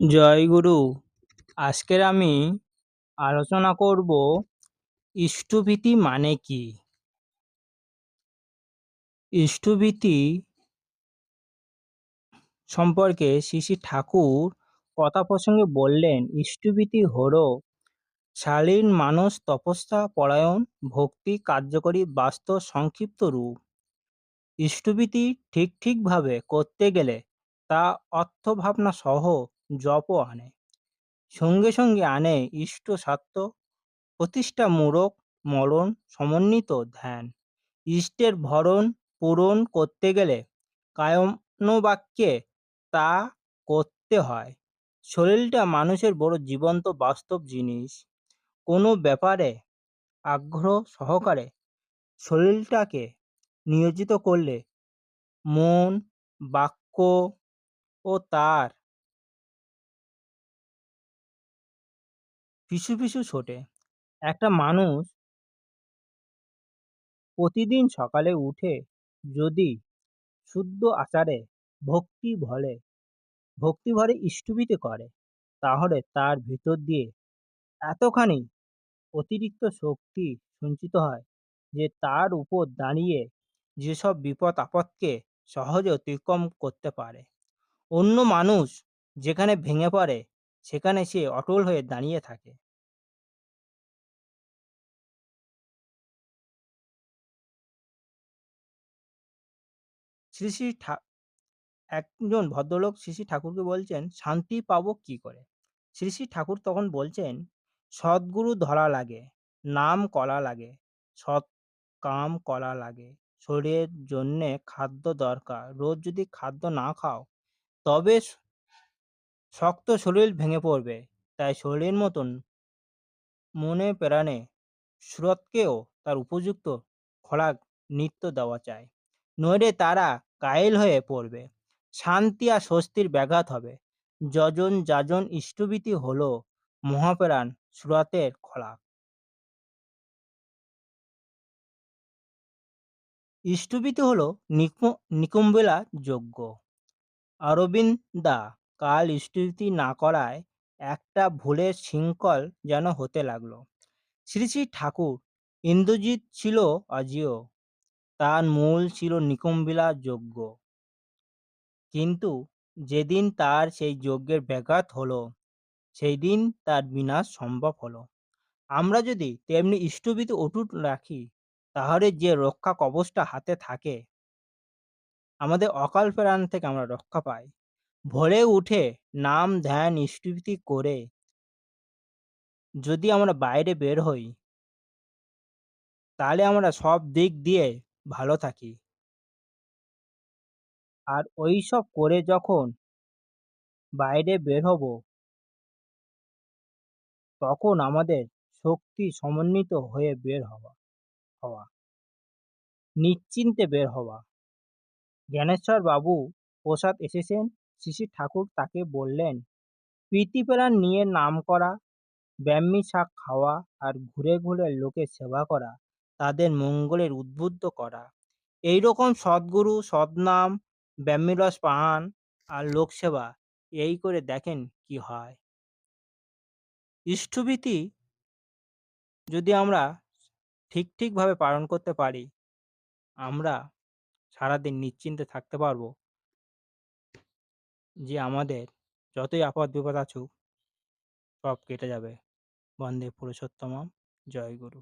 জয়গুরু আজকের আমি আলোচনা করব, ইষ্টভীতি মানে কি? ইষ্টভীতি সম্পর্কে শ্রী ঠাকুর কথা প্রসঙ্গে বললেন, ইষ্টভীতি হল শালীন মানস তপস্যা, পরায়ণ ভক্তি, কার্যকরী বাস্তব সংক্ষিপ্ত রূপ। ইষ্টভীতি ঠিক ঠিকভাবে করতে গেলে তা অর্থভাবনা সহ জপও আনে। সঙ্গে সঙ্গে আনে ইষ্ট স্বার্থ প্রতিষ্ঠামূলক মরণ সমন্বিত ধ্যান। ইষ্টের ভরণ পূরণ করতে গেলে কায়নবাক্যে তা করতে হয়। শরীরটা মানুষের বড় জীবন্ত বাস্তব জিনিস। কোনো ব্যাপারে আগ্রহ সহকারে শরীরটাকে নিয়োজিত করলে মন, বাক্য ও তার পিছু পিছু ছোটে। একটা মানুষ প্রতিদিন সকালে উঠে যদি শুদ্ধ আচারে ভক্তি ভরে ভক্তি ভরে ইষ্টভীতি করে, তাহলে তার ভিতর দিয়ে এতখানি অতিরিক্ত শক্তি সঞ্চিত হয় যে তার উপর দাঁড়িয়ে যেসব বিপদ আপদকে সহজে অতিক্রম করতে পারে। অন্য মানুষ যেখানে ভেঙে পড়ে, সেখানে সে অটল হয়ে দাঁড়িয়ে থাকে। শ্রী শ্রী একজন ভদ্রলোক শ্রী শ্রী ঠাকুরকে বলছেন, শান্তি পাবো কি করে? শ্রী শ্রী ঠাকুর তখন বলছেন, সদ্গুরু ধরা লাগে, নাম করা লাগে, সৎ কাম করা লাগে, শরীরের জন্যে খাদ্য দরকার, রোজ যদি খাদ্য না খাও, তবে শক্ত শরীর ভেঙে পড়বে, তাই শরীরের মতন মনে প্রাণে সুরতকেও তার উপযুক্ত খোরাক নিত্য দেওয়া চাই। নইলে তারা কায়েল হয়ে পড়বে। শান্তি আর স্বস্তির ব্যাঘাত হবে। যজন যাজন ইষ্টভীতি হল মহাপ্রাণ সুরাতের খোরাক ইষ্টভীতি হল নিকুম্বেলা যজ্ঞ। অরবিন্দা কাল ইষ্টভীতি না করায় একটা ভুলের শৃঙ্খল যেন হতে লাগল। শ্রী শ্রী ঠাকুর, ইন্দ্রজিৎ ছিল অজেয়। তার মূল ছিল নিকুম্বিলা যজ্ঞ। কিন্তু যেদিন তার সেই যজ্ঞের ব্যাঘাত হলো সেই দিন তার বিনাশ সম্ভব হলো। আমরা যদি তেমনি ইষ্টভীতি অটুট রাখি, তাহলে যে রক্ষা কবচটা হাতে থাকে, আমাদের অকাল প্রাণ থেকে আমরা রক্ষা পাই। ভোরে উঠে নাম ধ্যান ইষ্টভীতি করে যদি আমরা বাইরে বের হই, তাহলে আমরা সব দিক দিয়ে ভালো থাকি। আর ওই সব করে যখন বাইরে বের হব তখন আমাদের শক্তি সমন্বিত হয়ে বের হওয়া হওয়া। নিশ্চিন্তে বের হওয়া। জ্ঞানেশ্বর বাবু প্রসাদ এসেছেন শ্রী ঠাকুর তাকে বললেন প্রীতিপ্রাণ নিয়ে নাম করা, ব্যাম্মী শাক খাওয়া আর ঘুরে ঘুরে লোকের সেবা করা তাদের মঙ্গলের উদ্বুদ্ধ করা। এই রকম সদ্গুরু, সদনাম ব্যাম্মীরস পান আর লোকসেবা, এই করে দেখেন কি হয়। ইষ্টভীতি যদি আমরা ঠিক ঠিকভাবে পালন করতে পারি, আমরা সারাদিন নিশ্চিন্তে থাকতে পারব যে আমাদের যতই আপদ বিপদ আছুক সব কেটে যাবে। বন্দে পুরুষোত্তমম। জয় গুরু।